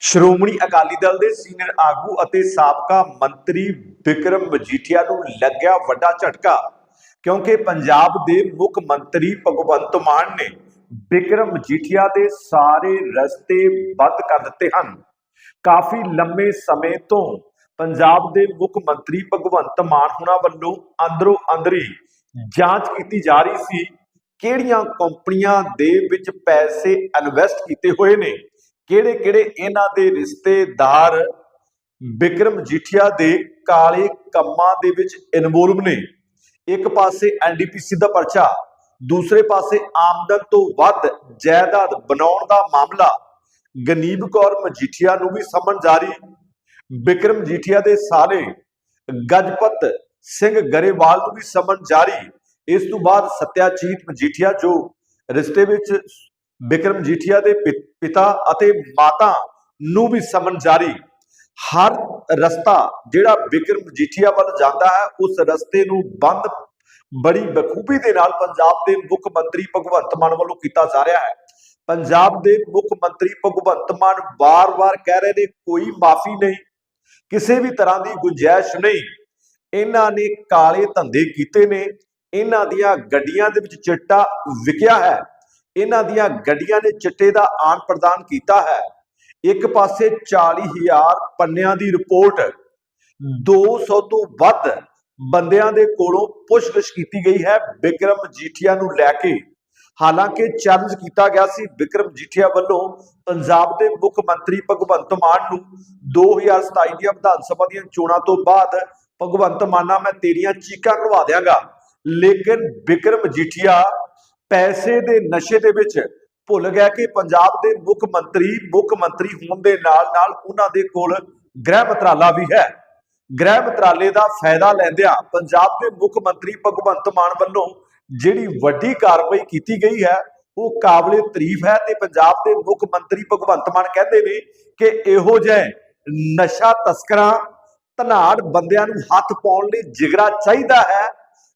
ਸ਼੍ਰੋਮਣੀ ਅਕਾਲੀ ਦਲ ਦੇ ਸੀਨੀਅਰ ਆਗੂ ਅਤੇ ਸਾਬਕਾ ਮੰਤਰੀ ਵਿਕਰਮ ਮਜੀਠੀਆ ਨੂੰ ਲੱਗਿਆ ਵੱਡਾ ਝਟਕਾ, ਕਿਉਂਕਿ ਪੰਜਾਬ ਦੇ ਮੁੱਖ ਮੰਤਰੀ ਭਗਵੰਤ ਮਾਨ ਨੇ ਵਿਕਰਮ ਮਜੀਠੀਆ ਦੇ ਸਾਰੇ ਰਸਤੇ ਬੰਦ ਕਰ ਦਿੱਤੇ ਹਨ। ਕਾਫੀ ਲੰਮੇ ਸਮੇਂ ਤੋਂ ਪੰਜਾਬ ਦੇ ਮੁੱਖ ਮੰਤਰੀ ਭਗਵੰਤ ਮਾਨ ਹੁਣਾਂ ਵੱਲੋਂ ਅੰਦਰੋਂ ਅੰਦਰੀ ਜਾਂਚ ਕੀਤੀ ਜਾ ਰਹੀ ਸੀ ਕਿਹੜੀਆਂ ਕੰਪਨੀਆਂ ਦੇ ਵਿੱਚ ਪੈਸੇ ਇਨਵੈਸਟ ਕੀਤੇ ਹੋਏ ਨੇ। ਕਿਹੜੇ ਕਿਹੜੇ ਇਹਨਾਂ ਦੇ ਰਿਸ਼ਤੇਦਾਰ ਵਿਕਰਮ ਜੀਠੀਆ ਦੇ ਕਾਲੇ ਕੰਮਾਂ ਦੇ ਵਿੱਚ ਇਨਵੋਲਵ ਨੇ? ਇੱਕ ਪਾਸੇ ਐਨਡੀਪੀਸੀ ਦਾ ਪਰਚਾ, ਦੂਸਰੇ ਪਾਸੇ ਆਮਦਨ ਤੋਂ ਵੱਧ ਜਾਇਦਾਦ ਬਣਾਉਣ ਦਾ ਮਾਮਲਾ। ਗਨੀਬ ਕੌਰ ਮਜੀਠੀਆ ਨੂੰ ਵੀ ਸਮਨ ਜਾਰੀ। ਵਿਕਰਮ ਜੀਠੀਆ ਦੇ ਸਾਰੇ ਗਜਪਤ ਸਿੰਘ ਗਰੇਵਾਲ ਨੂੰ ਵੀ ਸਮਨ ਜਾਰੀ। ਇਸ ਤੋਂ ਬਾਅਦ ਸਤਿਆਜੀਤ ਮਜੀਠੀਆ ਜੋ ਰਿਸ਼ਤੇ ਵਿੱਚ ਬਿਕਰਮ ਜੀਠੀਆ ਦੇ ਪਿਤਾ ਅਤੇ ਮਾਤਾ ਨੂੰ ਵੀ ਸਮਨ ਜਾਰੀ। ਹਰ ਰਸਤਾ ਜਿਹੜਾ ਵਿਕਰਮ ਜੀਠੀਆ ਵੱਲ ਜਾਂਦਾ ਹੈ, ਉਸ ਰਸਤੇ ਨੂੰ ਬੰਦ ਬੜੀ ਬਖੂਬੀ ਦੇ ਨਾਲ ਪੰਜਾਬ ਦੇ ਮੁੱਖ ਮੰਤਰੀ ਭਗਵੰਤ ਮਾਨ ਵੱਲੋਂ ਕੀਤਾ ਜਾ ਰਿਹਾ ਹੈ। ਪੰਜਾਬ ਦੇ ਮੁੱਖ ਮੰਤਰੀ ਭਗਵੰਤ ਮਾਨ ਵਾਰ-ਵਾਰ ਕਹਿ ਰਹੇ ਨੇ, ਕੋਈ ਮਾਫੀ ਨਹੀਂ, ਕਿਸੇ ਵੀ ਤਰ੍ਹਾਂ ਦੀ ਗੁੰਜਾਇਸ਼ ਨਹੀਂ। ਇਹਨਾਂ ਨੇ ਕਾਲੇ ਧੰਦੇ ਕੀਤੇ ਨੇ, ਇਹਨਾਂ ਦੀਆਂ ਗੱਡੀਆਂ ਦੇ ਵਿੱਚ ਚਿੱਟਾ ਵਿਕਿਆ ਹੈ। ਇਹਨਾਂ ਦੀਆਂ ਗੱਡੀਆਂ ਨੇ ਚਿੱਟੇ ਦਾ ਆਨ ਪ੍ਰਦਾਨ ਕੀਤਾ ਹੈ। ਇੱਕ ਪਾਸੇ 40000 ਪੰਨਿਆਂ ਦੀ ਰਿਪੋਰਟ 200 ਤੋਂ ਵੱਧ ਬੰਦਿਆਂ ਦੇ ਕੋਲੋਂ ਪੁੱਛਗਿੱਛ ਕੀਤੀ ਗਈ ਹੈ ਵਿਕਰਮ ਜੀਠੀਆ ਨੂੰ ਲੈ ਕੇ। ਹਾਲਾਂਕਿ ਚੈਲੰਜ ਕੀਤਾ ਗਿਆ ਸੀ ਵਿਕਰਮ ਜੀਠੀਆ ਵੱਲੋਂ ਪੰਜਾਬ ਦੇ ਮੁੱਖ ਮੰਤਰੀ ਭਗਵੰਤ ਮਾਨ ਨੂੰ 2027 ਦੀਆਂ ਵਿਧਾਨ ਸਭਾ ਦੀਆਂ ਚੋਣਾਂ ਤੋਂ ਬਾਅਦ, ਭਗਵੰਤ ਮਾਨਾ, ਮੈਂ ਤੇਰੀਆਂ ਚੀਕਾਂ ਕਢਵਾ ਦਿਆਂਗਾ। ਲੇਕਿਨ ਵਿਕਰਮ ਜੀਠੀਆ ਪੈਸੇ ਦੇ ਨਸ਼ੇ ਦੇ ਵਿੱਚ ਭੁੱਲ ਗਿਆ ਕਿ ਪੰਜਾਬ ਦੇ ਮੁੱਖ ਮੰਤਰੀ ਮੁੱਖ ਮੰਤਰੀ ਹੋਣ ਦੇ ਨਾਲ ਨਾਲ ਉਹਨਾਂ ਦੇ ਕੋਲ ਗ੍ਰਹਿ ਮੰਤਰਾਲਾ ਵੀ ਹੈ। ਗ੍ਰਹਿ ਮੰਤਰਾਲੇ ਦਾ ਫਾਇਦਾ ਲੈਂਦਿਆਂ ਪੰਜਾਬ ਦੇ ਮੁੱਖ ਮੰਤਰੀ ਭਗਵੰਤ ਮਾਨ ਵੱਲੋਂ ਜਿਹੜੀ ਵੱਡੀ ਕਾਰਵਾਈ ਕੀਤੀ ਗਈ ਹੈ, ਉਹ ਕਾਬਲੇ ਤਾਰੀਫ ਹੈ ਤੇ ਪੰਜਾਬ ਦੇ ਮੁੱਖ ਮੰਤਰੀ ਭਗਵੰਤ ਮਾਨ ਕਹਿੰਦੇ ਨੇ ਕਿ ਇਹੋ ਜਿਹੇ ਨਸ਼ਾ ਤਸਕਰਾਂ, ਧਨਾੜ ਬੰਦਿਆਂ ਨੂੰ ਹੱਥ ਪਾਉਣ ਲਈ ਜਿਗਰਾ ਚਾਹੀਦਾ ਹੈ।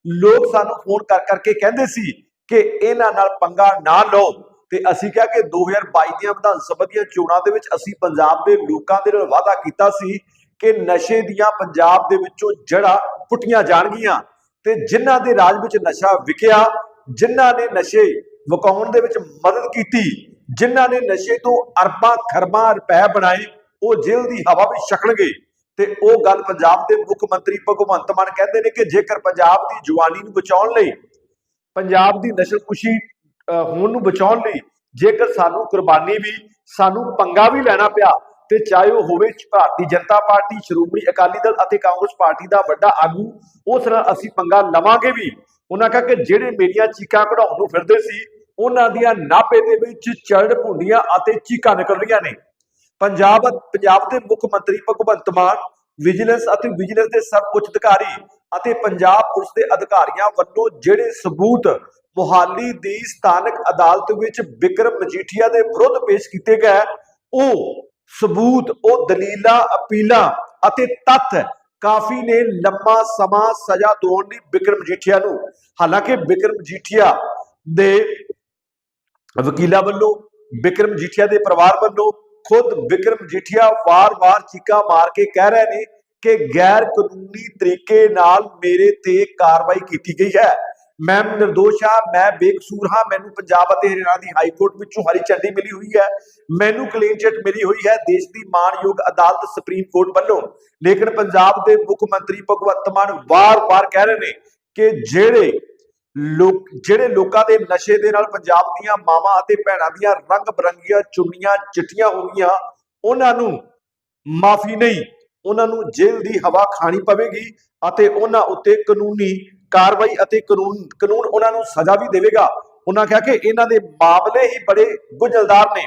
ਲੋਕ ਸਾਨੂੰ ਫੋਨ ਕਰ ਕਰਕੇ ਕਹਿੰਦੇ ਸੀ ਕਿ ਇਹਨਾਂ ਨਾਲ ਪੰਗਾ ਨਾ ਲਓ। ਤੇ ਅਸੀਂ ਕਿਹਾ ਕਿ 2022 ਦੀਆਂ ਵਿਧਾਨ ਸਭਾ ਦੀਆਂ ਚੋਣਾਂ ਦੇ ਵਿੱਚ ਅਸੀਂ ਪੰਜਾਬ ਦੇ ਲੋਕਾਂ ਦੇ ਨਾਲ ਵਾਅਦਾ ਕੀਤਾ ਸੀ ਕਿ ਨਸ਼ੇ ਦੀਆਂ ਪੰਜਾਬ ਦੇ ਵਿੱਚੋਂ ਜੜ੍ਹਾਂ ਪੁੱਟੀਆਂ ਜਾਣਗੀਆਂ। ਤੇ ਜਿਨ੍ਹਾਂ ਦੇ ਰਾਜ ਵਿੱਚ ਨਸ਼ਾ ਵਿਕਿਆ, ਜਿਨ੍ਹਾਂ ਨੇ ਨਸ਼ੇ ਵਕਾਉਣ ਦੇ ਵਿੱਚ ਮਦਦ ਕੀਤੀ, ਜਿਨ੍ਹਾਂ ਨੇ ਨਸ਼ੇ ਤੋਂ ਅਰਬਾਂ ਖਰਬਾਂ ਰੁਪਏ ਬਣਾਏ, ਉਹ ਜੇਲ੍ਹ ਦੀ ਹਵਾ ਵਿੱਚ ਛਕਣਗੇ। ਤੇ ਉਹ ਗੱਲ ਪੰਜਾਬ ਦੇ ਮੁੱਖ ਮੰਤਰੀ ਭਗਵੰਤ ਮਾਨ ਕਹਿੰਦੇ ਨੇ ਕਿ ਜੇਕਰ ਪੰਜਾਬ ਦੀ ਜਵਾਨੀ ਨੂੰ ਬਚਾਉਣ ਲਈ ਪੰਜਾਬ ਦੀ ਨਸ਼ਲਕੁਸ਼ੀ ਅਹ, ਹੋਣ ਨੂੰ ਬਚਾਉਣ ਲਈ ਜੇਕਰ ਸਾਨੂੰ ਕੁਰਬਾਨੀ ਵੀ ਸਾਨੂੰ ਪੰਗਾ ਵੀ ਲੈਣਾ ਪਿਆ ਤੇ ਚਾਹੇ ਉਹ ਹੋਵੇ ਭਾਰਤੀ ਜਨਤਾ ਪਾਰਟੀ ਸ਼੍ਰੋਮਣੀ ਅਕਾਲੀ ਦਲ ਅਤੇ ਕਾਂਗਰਸ ਪਾਰਟੀ ਦਾ ਵੱਡਾ ਆਗੂ ਉਸ ਨਾਲ ਅਸੀਂ ਪੰਗਾ ਲਵਾਂਗੇ ਵੀ। ਉਹਨਾਂ ਕਹਾ ਕਿ ਜਿਹੜੇ ਮੇਰੀਆਂ ਚੀਕਾਂ ਕਢਾਉਣ ਨੂੰ ਫਿਰਦੇ ਸੀ ਉਹਨਾਂ ਦੀਆਂ ਨਾਭੇ ਦੇ ਵਿੱਚ ਚੜ ਭੁੰਡੀਆਂ ਅਤੇ ਚੀਕਾਂ ਨਿਕਲ ਰਹੀਆਂ ਨੇ। ਪੰਜਾਬ ਪੰਜਾਬ ਦੇ ਮੁੱਖ ਮੰਤਰੀ ਭਗਵੰਤ ਮਾਨ ਵਿਜੀਲੈਂਸ ਅਤੇ ਵਿਜੀਲੈਂਸ ਦੇ ਸਭ ਸਰਵਉੱਚ ਅਧਿਕਾਰੀ ਅਤੇ ਪੰਜਾਬ ਪੁਲਿਸ ਦੇ ਅਧਿਕਾਰੀਆਂ ਵੱਲੋਂ ਜਿਹੜੇ ਸਬੂਤ ਮੁਹਾਲੀ ਦੀ ਸਥਾਨਕ ਅਦਾਲਤ ਵਿੱਚ ਬਿਕਰਮ ਮਜੀਠੀਆ ਦੇ ਵਿਰੁੱਧ ਪੇਸ਼ ਕੀਤੇ ਗਏ, ਉਹ ਸਬੂਤ, ਉਹ ਦਲੀਲਾਂ, ਅਪੀਲਾਂ ਅਤੇ ਤੱਥ ਕਾਫੀ ਨੇ ਲੰਮਾ ਸਮਾਂ ਸਜ਼ਾ ਦਿਵਾਉਣ ਲਈ ਬਿਕਰਮ ਮਜੀਠੀਆ ਨੂੰ। ਹਾਲਾਂਕਿ ਬਿਕਰਮ ਮਜੀਠੀਆ ਦੇ ਵਕੀਲਾਂ ਵੱਲੋਂ ਬਿਕਰਮ ਜੀਠੀਆ ਦੇ ਪਰਿਵਾਰ ਵੱਲੋਂ ਖੁਦ ਬਿਕਰਮ ਜੀਠੀਆ ਵਾਰ-ਵਾਰ ਚੀਕਾ ਮਾਰ ਕੇ ਕਹਿ ਰਹੇ ਨੇ ਕਿ ਗੈਰ ਕਾਨੂੰਨੀ ਤਰੀਕੇ ਨਾਲ ਮੇਰੇ ਤੇ ਕਾਰਵਾਈ ਕੀਤੀ ਗਈ ਹੈ। ਮੈਂ ਨਿਰਦੋਸ਼ ਹਾਂ, ਮੈਂ ਬੇਕਸੂਰ ਹਾਂ, ਮੈਨੂੰ ਪੰਜਾਬ ਅਤੇ ਹਰਿਆਣਾ ਦੀ ਹਾਈ ਕੋਰਟ ਵਿੱਚੋਂ ਹਰੀ ਝੰਡੀ ਮਿਲੀ ਹੋਈ ਹੈ। ਮੈਨੂੰ ਕਲੀਨ ਚਿੱਟ ਮਿਲੀ ਹੋਈ ਹੈ, ਦੇਸ਼ ਦੀ ਮਾਣਯੋਗ ਅਦਾਲਤ ਸੁਪਰੀਮ ਕੋਰਟ ਵੱਲੋਂ। ਲੇਕਿਨ ਪੰਜਾਬ ਦੇ ਮੁੱਖ ਮੰਤਰੀ ਭਗਵੰਤ ਮਾਨ ਵਾਰ-ਵਾਰ ਕਹਿ ਰਹੇ ਨੇ ਕਿ ਜਿਹੜੇ ਲੋਕ, ਜਿਹੜੇ ਲੋਕਾਂ ਦੇ ਨਸ਼ੇ ਦੇ ਨਾਲ ਪੰਜਾਬ ਦੀਆਂ ਮਾਵਾਂ ਅਤੇ ਭੈਣਾਂ ਦੀਆਂ ਰੰਗ ਬਰੰਗੀਆਂ ਚੁੰਨੀਆਂ ਚਿੱਟੀਆਂ ਹੋ ਗਈਆਂ, ਉਹਨਾਂ ਨੂੰ ਮਾਫੀ ਨਹੀਂ। ਉਹਨਾਂ ਨੂੰ ਜੇਲ੍ਹ ਦੀ ਹਵਾ ਖਾਣੀ ਪਵੇਗੀ ਅਤੇ ਉਹਨਾਂ ਉੱਤੇ ਕਾਨੂੰਨੀ ਕਾਰਵਾਈ ਅਤੇ ਕਾਨੂੰਨ ਕਾਨੂੰਨ ਉਹਨਾਂ ਨੂੰ ਸਜ਼ਾ ਵੀ ਦੇਵੇਗਾ। ਉਹਨਾਂ ਕਿਹਾ ਕਿ ਇਹਨਾਂ ਦੇ ਮਾਮਲੇ ਹੀ ਬੜੇ ਗੁੰਝਲਦਾਰ ਨੇ।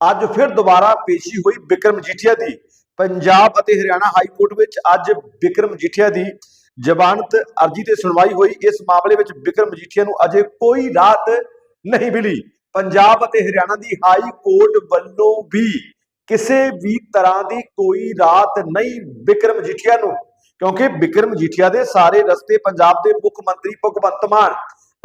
ਅੱਜ ਫਿਰ ਦੁਬਾਰਾ ਪੇਸ਼ੀ ਹੋਈ ਵਿਕਰਮ ਜੀਠੀਆ ਦੀ। ਪੰਜਾਬ ਅਤੇ ਹਰਿਆਣਾ ਹਾਈ ਕੋਰਟ ਵਿੱਚ ਅੱਜ ਵਿਕਰਮ ਜੀਠੀਆ ਦੀ ਜ਼ਮਾਨਤ ਅਰਜੀ ਤੇ ਸੁਣਵਾਈ ਹੋਈ। ਇਸ ਮਾਮਲੇ ਵਿੱਚ ਵਿਕਰਮ ਮਜੀਠੀਆ ਨੂੰ ਅਜੇ ਕੋਈ ਰਾਹਤ ਨਹੀਂ ਮਿਲੀ। ਪੰਜਾਬ ਅਤੇ ਹਰਿਆਣਾ ਦੀ ਹਾਈ ਕੋਰਟ ਵੱਲੋਂ ਵੀ ਕਿਸੇ ਵੀ ਤਰ੍ਹਾਂ ਦੀ ਕੋਈ ਰਾਹਤ ਨਹੀਂ ਵਿਕਰਮ ਮਜੀਠੀਆ ਨੂੰ, ਕਿਉਂਕਿ ਵਿਕਰਮ ਮਜੀਠੀਆ ਦੇ ਸਾਰੇ ਰਸਤੇ ਪੰਜਾਬ ਦੇ ਮੁੱਖ ਮੰਤਰੀ ਭਗਵੰਤ ਮਾਨ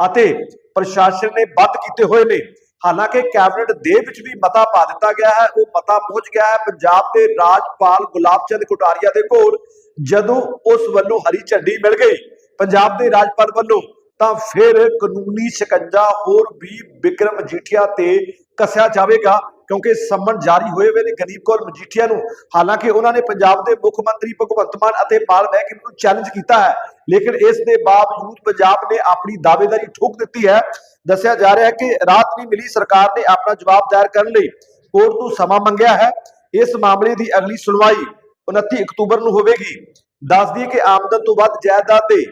ਅਤੇ ਪ੍ਰਸ਼ਾਸਨ ਨੇ ਬੰਦ ਕੀਤੇ ਹੋਏ ਨੇ। ਹਾਲਾਂਕਿ ਕੈਬਨਿਟ ਦੇ ਵਿੱਚ ਵੀ ਮਤਾ ਪਾ ਦਿੱਤਾ ਗਿਆ ਹੈ, ਉਹ ਮਤਾ ਪਹੁੰਚ ਗਿਆ ਹੈ। ਪੰਜਾਬ ਦੇ ਰਾਜਪਾਲ ਗੁਲਾਬ ਚੰਦ ਕਟਾਰੀਆ ਦੇ ਕੋਲ, ਜਦੋਂ ਉਸ ਵੱਲੋਂ ਹਰੀ ਝੰਡੀ ਮਿਲ ਗਈ ਪੰਜਾਬ ਦੇ ਰਾਜਪਾਲ ਵੱਲੋਂ, ਤਾਂ ਫਿਰ ਕਾਨੂੰਨੀ ਸ਼ਿਕੰਜਾ ਹੋਰ ਵੀ ਵਿਕਰਮ ਮਜੀਠੀਆ ਤੇ ਕੱਸਿਆ ਜਾਵੇਗਾ, ਕਿਉਂਕਿ ਸੰਮਨ ਜਾਰੀ ਹੋਏ ਹੋਏ ਨੇ ਗਰੀਬ ਕੌਰ ਮਜੀਠੀਆ ਨੂੰ। ਹਾਲਾਂਕਿ ਉਹਨਾਂ ਨੇ ਪੰਜਾਬ ਦੇ ਮੁੱਖ ਮੰਤਰੀ ਭਗਵੰਤ ਮਾਨ ਅਤੇ ਮਾਲ ਮਹਿਕਮੇ ਨੂੰ ਚੈਲੰਜ ਕੀਤਾ ਹੈ, ਲੇਕਿਨ ਇਸ ਦੇ ਬਾਵਜੂਦ ਪੰਜਾਬ ਨੇ ਆਪਣੀ ਦਾਅਵੇਦਾਰੀ ਠੋਕ ਦਿੱਤੀ ਹੈ। ਦੱਸਿਆ ਜਾ ਰਿਹਾ ਹੈ ਕਿ ਰਾਤ ਨਹੀਂ ਮਿਲੀ ਸਰਕਾਰ ਨੇ ਆਪਣਾ ਜਵਾਬ ਦਾਇਰ ਕਰਨ ਲਈ ਕੋਰਟ ਤੋਂ ਸਮਾਂ ਮੰਗਿਆ ਹੈ। ਇਸ ਮਾਮਲੇ ਦੀ ਅਗਲੀ ਸੁਣਵਾਈ 29 ਅਕਤੂਬਰ ਨੂੰ ਹੋਵੇਗੀ। ਦੱਸ ਦਈਏ ਕਿ ਆਮਦਨ ਤੋਂ ਵੱਧ ਜਾਇਦਾਦ ਦੇ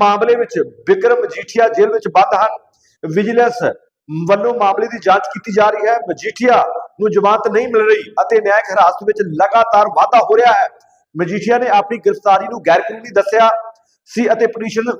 ਮਾਮਲੇ ਵਿੱਚ ਵਿਕਰਮ ਮਜੀਠੀਆ ਜੇਲ੍ਹ ਵਿੱਚ ਬੰਦ ਹਨ। ਵਿਜੀਲੈਂਸ ਵੱਲੋਂ ਮਾਮਲੇ ਦੀ ਜਾਂਚ ਕੀਤੀ ਜਾ ਰਹੀ ਹੈ। ਮਜੀਠੀਆ ਨੂੰ ਜ਼ਮਾਨਤ ਨਹੀਂ ਮਿਲ ਰਹੀ ਅਤੇ ਨਿਆਇਕ ਹਿਰਾਸਤ ਵਿੱਚ ਲਗਾਤਾਰ ਵਾਧਾ ਹੋ ਰਿਹਾ ਹੈ। ਮਜੀਠੀਆ ਨੇ ਆਪਣੀ ਗ੍ਰਿਫਤਾਰੀ ਨੂੰ ਗੈਰ ਕਾਨੂੰਨੀ ਦੱਸਿਆ ਸੀ ਅਤੇ ਪਟੀਸ਼ਨ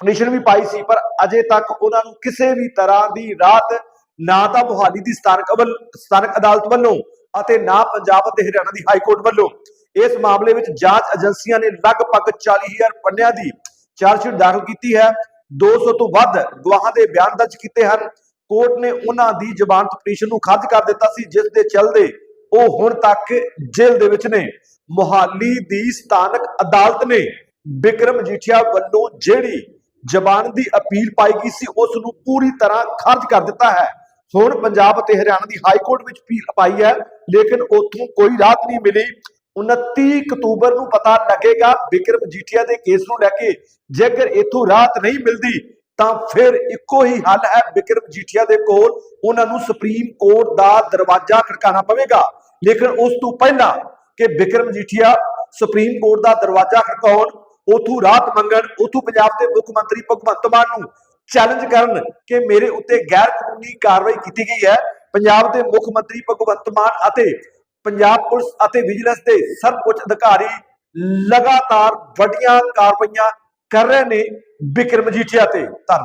ਪਟੀਸ਼ਨ ਵੀ ਪਾਈ ਸੀ, ਪਰ ਅਜੇ ਤੱਕ ਉਹਨਾਂ ਨੂੰ ਕਿਸੇ ਵੀ ਤਰ੍ਹਾਂ ਦੀ ਰਾਹਤ ਨਾ ਤਾਂ ਮੁਹਾਲੀ ਦੀ ਸਥਾਨਕ ਅਵਲ ਸਥਾਨਕ ਅਦਾਲਤ ਵੱਲੋਂ ਅਤੇ ਨਾ ਪੰਜਾਬ ਅਤੇ ਹਰਿਆਣਾ ਦੀ ਹਾਈ ਕੋਰਟ ਵੱਲੋਂ। ਇਸ ਮਾਮਲੇ ਵਿੱਚ ਜਾਂਚ ਏਜੰਸੀਆਂ ਨੇ ਲਗਭਗ 40000 ਪੰਨਿਆਂ ਦੀ ਚਾਰਜਸ਼ੀਟ ਦਾਖਲ ਕੀਤੀ ਹੈ। 200 ਤੋਂ ਵੱਧ ਗਵਾਹਾਂ ਦੇ ਬਿਆਨ ਦਰਜ ਕੀਤੇ ਹਨ। ਕੋਰਟ ਨੇ ਉਹਨਾਂ ਦੀ ਜ਼ਮਾਨਤ ਪਟੀਸ਼ਨ ਨੂੰ ਖਾਰਜ ਕਰ ਦਿੱਤਾ ਸੀ, ਜਿਸ ਦੇ ਚੱਲਦੇ ਉਹ ਹੁਣ ਤੱਕ ਜੇਲ੍ਹ ਦੇ ਵਿੱਚ ਨੇ। ਮੁਹਾਲੀ ਦੀ ਸਥਾਨਕ ਅਦਾਲਤ ਨੇ ਵਿਕਰਮ ਜੀਠੀਆ ਵੱਲੋਂ ਜਿਹੜੀ ਜ਼ਬਾਨ ਦੀ ਅਪੀਲ ਪਾਈ ਗਈ ਸੀ, ਉਸ ਨੂੰ ਪੂਰੀ ਤਰ੍ਹਾਂ ਖਾਰਜ ਕਰ ਦਿੱਤਾ ਹੈ। ਹੁਣ ਪੰਜਾਬ ਅਤੇ ਹਰਿਆਣਾ ਦੀ ਹਾਈ ਕੋਰਟ ਵਿੱਚ ਅਪੀਲ ਪਾਈ ਹੈ, ਲੇਕਿਨ ਉੱਥੋਂ ਕੋਈ ਰਾਹਤ ਨਹੀਂ ਮਿਲੀ। 29 ਅਕਤੂਬਰ ਨੂੰ ਪਤਾ ਲੱਗੇਗਾ ਬਿਕਰਮ ਜੀਠੀਆ ਦੇ ਕੇਸ ਨੂੰ ਲੈ ਕੇ। ਜੇਕਰ ਇਥੋਂ ਰਾਹਤ ਨਹੀਂ ਮਿਲਦੀ ਤਾਂ ਫਿਰ ਇੱਕੋ ਹੀ ਹੱਲ ਹੈ ਬਿਕਰਮ ਜੀਠੀਆ ਦੇ ਕੋਲ। ਉਹਨਾਂ ਨੂੰ ਸੁਪਰੀਮ ਕੋਰਟ ਦਾ ਦਰਵਾਜ਼ਾ ਖੜਕਾਉਣਾ ਪਵੇਗਾ। ਲੇਕਿਨ ਉਸ ਤੋਂ ਪਹਿਲਾਂ ਕਿ ਵਿਕਰਮ ਜੀਠੀਆ ਸੁਪਰੀਮ ਕੋਰਟ ਦਾ ਦਰਵਾਜ਼ਾ ਖੜਕਾਉਣ, ਉਥੋਂ ਰਾਹਤ ਮੰਗਣ, ਉਥੋਂ ਪੰਜਾਬ ਦੇ ਮੁੱਖ ਮੰਤਰੀ ਭਗਵੰਤ ਮਾਨ ਨੂੰ ਚੈਲੰਜ ਕਰਨ ਕਿ ਮੇਰੇ ਉੱਤੇ ਗੈਰ ਕਾਨੂੰਨੀ ਕਾਰਵਾਈ ਕੀਤੀ ਗਈ ਹੈ। ਪੰਜਾਬ ਦੇ ਮੁੱਖ ਮੰਤਰੀ ਭਗਵੰਤ ਮਾਨ ਅਤੇ ਪੰਜਾਬ ਪੁਲਿਸ ਅਤੇ ਵਿਜੀਲੈਂਸ ਦੇ ਸਰਵਉੱਚ ਅਧਿਕਾਰੀ ਲਗਾਤਾਰ ਵੱਡੀਆਂ ਕਾਰਵਾਈਆਂ ਕਰ ਰਹੇ ਨੇ ਬਿਕਰਮ ਜੀਠੀਆ ਤੇ ਧੰਨਵਾਦ।